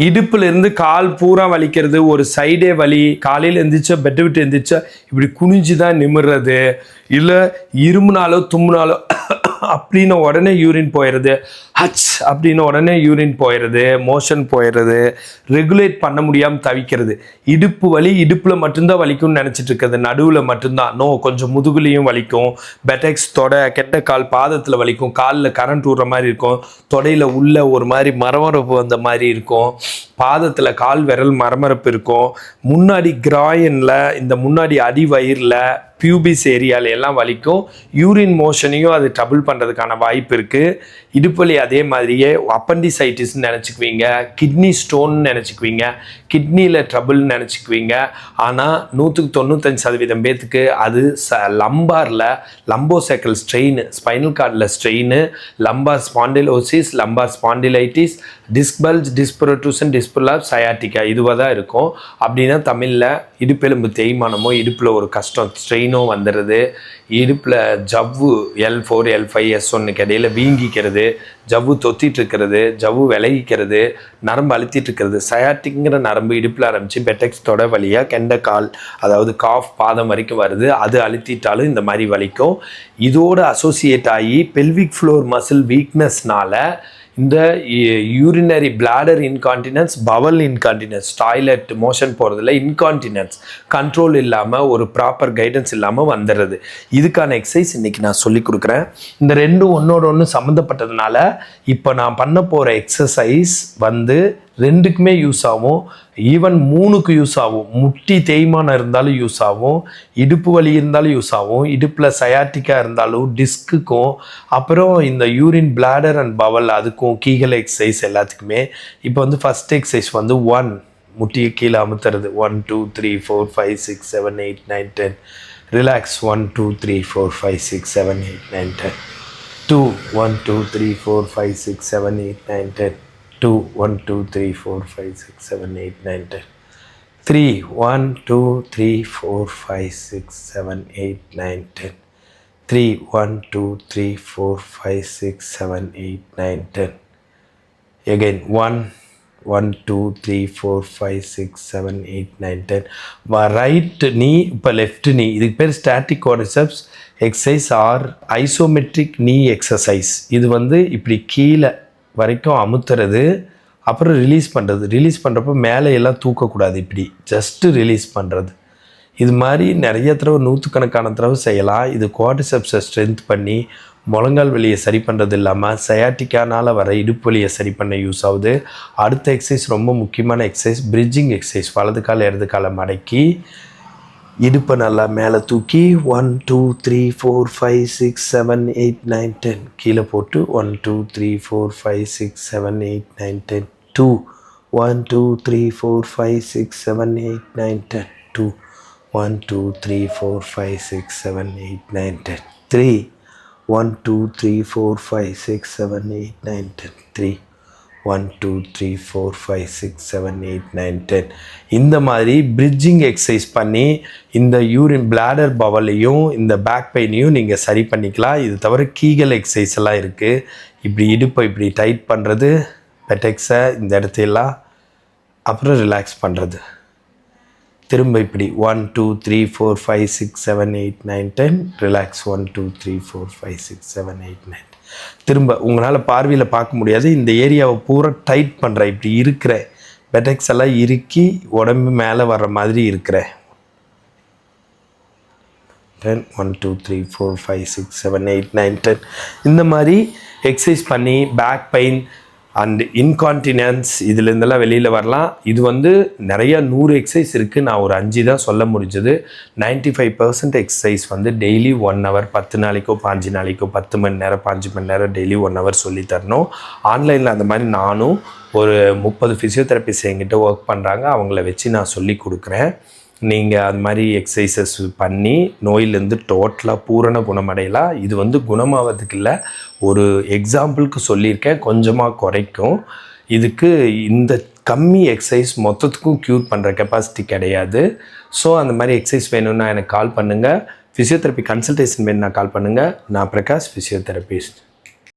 இடுப்புலேருந்து கால் பூரா வலிக்கிறது ஒரு சைடே வலி காலையில் எந்திரிச்சா பெட்டை விட்டு எந்திரிச்சா இப்படி குனிஞ்சு தான் நிமிடுறது இல்லை இருமுனாலோ தும்முனாலோ அப்படின்னு உடனே யூரின் போயிடுது. ஹச்! அப்படின்னு உடனே யூரின் போயிடுது மோஷன் போயிடுறது ரெகுலேட் பண்ண முடியாமல் தவிக்கிறது. இடுப்பு வலி இடுப்பில் மட்டும்தான் வலிக்கும்னு நினச்சிட்டு இருக்கிறது நடுவில் மட்டும்தான். நோ கொஞ்சம் முதுகுலையும் வலிக்கும். பெட்டெக்ஸ் தொடை கெட்ட கால் பாதத்தில் வலிக்கும். காலில் கரண்ட் விடுற மாதிரி இருக்கும். தொடையில் உள்ள ஒரு மாதிரி மரமரப்பு வந்த மாதிரி இருக்கும். பாதத்தில் கால் விரல் மரமரப்பு இருக்கும். முன்னாடி கிராயனில் இந்த முன்னாடி அடி வயிறில் பியூபிஸ் ஏரியால எல்லாம் வலிக்கும். யூரின் மோஷனையும் அது ட்ரபிள் பண்ணுறதுக்கான வாய்ப்பு இருக்குது இடுப்பலி அதே மாதிரியே அப்பண்டிசைட்டிஸ்ன்னு நினச்சிக்குவீங்க. Kidney stone நினச்சிக்குவீங்க. கிட்னியில் ட்ரபிள்னு நினச்சிக்குவீங்க. ஆனால் நூற்றுக்கு தொண்ணூத்தஞ்சு சதவீதம் பேத்துக்கு அது ச லம்பாரில் லம்போசைக்கல் ஸ்ட்ரெயின் ஸ்பைனல் கார்டில் strain lumbar spondylosis lumbar spondylitis disc bulge disc protrusion disc prolapse sciatica இதுவாக தான் இருக்கும். அப்படின்னா தமிழில் இடுப்பெலும்பு தேய்மானமோ இடுப்பில் ஒரு கஷ்டம் ஸ்ட்ரெயினோ வந்துடுது இடுப்பில் ஜவ்வு L four L five S ஒன்னுக்கு இடையில் வீங்கிக்கிறது ஜவ்வு தொத்திட்டு இருக்கிறது ஜவ்வு விலகிக்கிறது நரம்பு அழுத்திட்டு இருக்கிறது நரம்பு இடுப்பில் ஆரம்பித்து பெட்டெக்ஸ் தொட வழியாக கெண்ட கால் அதாவது காஃப் பாதம் வரைக்கும் வருது அது அழுத்திட்டாலும் இந்த மாதிரி வலிக்கும். இதோடு அசோசியேட் ஆகி பெல்விக் ஃப்ளோர் மசில் வீக்னஸ்னால் இந்த urinary bladder incontinence bowel incontinence toilet motion போகிறதுல இன்கான்டினன்ஸ் கண்ட்ரோல் இல்லாமல் ஒரு ப்ராப்பர் கைடன்ஸ் இல்லாமல் வந்துடுறது. இதுக்கான எக்ஸசைஸ் இன்றைக்கி நான் சொல்லி கொடுக்குறேன். இந்த ரெண்டும் ஒன்றோட ஒன்று சம்மந்தப்பட்டதுனால இப்போ நான் பண்ண போகிற எக்ஸசைஸ் வந்து ரெண்டுக்குமே யூஸ் ஆகும். ஈவன் மூணுக்கு யூஸ் ஆகும். முட்டி தேய்மானம் இருந்தாலும் யூஸ் ஆகும். இடுப்பு வலி இருந்தாலும் யூஸ் ஆகும். இடுப்பில் சயாட்டிக்காக இருந்தாலும் டிஸ்க்குக்கும் அப்புறம் இந்த யூரின் பிளாடர் அண்ட் பவல் அதுக்கும் கீகல் எக்ஸசைஸ் எல்லாத்துக்குமே. இப்போ வந்து ஃபஸ்ட் எக்ஸசைஸ் வந்து ஒன் முட்டியை கீழே அமுத்துறது. One two three four five six seven eight nine ten relax one two three four five six seven eight nine ten two one two three four five six seven eight nine ten two one two three four five six seven eight nine ten three one two three four five six seven eight nine ten three one two three four five six seven eight nine ten again one one two three four five six seven eight nine ten right knee இப்போ left knee இதுக்கு பேர் static quadriceps exercise or isometric knee exercise இது வந்து இப்படி கீழே வரைக்கும் அமுத்துறது அப்புறம் release பண்ணுறது ரிலீஸ் பண்ணுறப்போ மேலே எல்லாம் தூக்கக்கூடாது இப்படி. ஜஸ்ட்டு ரிலீஸ் பண்ணுறது இது மாதிரி நிறைய தடவை நூற்றுக்கணக்கான தடவை செய்யலாம். இது குவாடிசெப்ஸை ஸ்ட்ரென்த் பண்ணி முழங்கால் வலியை சரி பண்ணுறது இல்லாமல் சயாட்டிக்கானால் வர இடுப்பு வலியை சரி பண்ண யூஸ் ஆகுது. அடுத்த எக்ஸசைஸ் ரொம்ப முக்கியமான எக்ஸசைஸ் பிரிட்ஜிங் எக்ஸசைஸ் வலது கால இடது காலை மடக்கி இடுப்பை நல்லா மேலே தூக்கி one two three four five six seven eight nine ten கீழே போட்டு one two three four five six seven eight nine ten two one two three four five six seven eight nine ten two one two three four five six seven eight nine ten three one two three four five six seven eight nine ten three one two three four five six seven eight nine ten இந்த மாதிரி bridging exercise பண்ணி இந்த urine bladder பவலையும் இந்த back பெயினையும் நீங்கள் சரி பண்ணிக்கலாம். இது தவிர கீகல் எக்ஸசைஸ் எல்லாம் இருக்குது இப்படி இடுப்பை இப்படி டைட் பண்ணுறது பெட்டெக்ஸை இந்த இடத்தையெல்லாம் அப்புறம் ரிலாக்ஸ் பண்ணுறது திரும்ப இப்படி one two three four five six seven eight nine ten relax one two three four five six seven eight nine திரும்ப உங்களால் பார்வையில் பார்க்க முடியாது. இந்த ஏரியாவை பூரா டைட் பண்ணுற இப்படி இருக்கிற பெட்டெக்ஸ் எல்லாம் இறுக்கி உடம்பு மேலே வர்ற மாதிரி இருக்கிற. Ten one two three four five six seven eight nine ten இந்த மாதிரி எக்ஸசைஸ் பண்ணி பேக் பெயின் அண்ட் இன்கான்டினன்ஸ் இதுலேருந்தெல்லாம் வெளியில் வரலாம். இது வந்து நிறைய நூறு எக்ஸசைஸ் இருக்குது நான் ஒரு அஞ்சு தான் சொல்ல முடிஞ்சது. 95% ஃபைவ் பர்சன்ட் எக்ஸசைஸ் வந்து டெய்லி ஒன் ஹவர் பத்து நாளைக்கோ பாஞ்சு நாளைக்கோ பத்து மணி நேரம் பாஞ்சு மணி நேரம் டெய்லி ஒன் ஹவர் சொல்லி தரணும். ஆன்லைனில் அந்த மாதிரி நானும் ஒரு முப்பது ஃபிசியோதெரபிஸ்ட் என்கிட்ட ஒர்க் பண்ணுறாங்க அவங்கள வச்சு நான் சொல்லி கொடுக்குறேன். நீங்கள் அது மாதிரி எக்ஸசைசஸ் பண்ணி நோயிலேருந்து டோட்டலாக பூரண குணமடையலாம் இது வந்து குணமாவதுக்கு இல்லை. ஒரு எக்ஸாம்பிளுக்கு சொல்லியிருக்கேன். கொஞ்சமாக குறைக்கும். இதுக்கு இந்த கம்மி எக்ஸசைஸ் மொத்தத்துக்கும் க்யூர் பண்ணுற கெப்பாசிட்டி கிடையாது. ஸோ அந்த மாதிரி எக்ஸசைஸ் வேணும்னா எனக்கு கால் பண்ணுங்கள் ஃபிசியோதெரப்பி கன்சல்டேஷன் வேணும்னா கால் பண்ணுங்கள் நான் பிரகாஷ் ஃபிசியோதெரபிஸ்ட்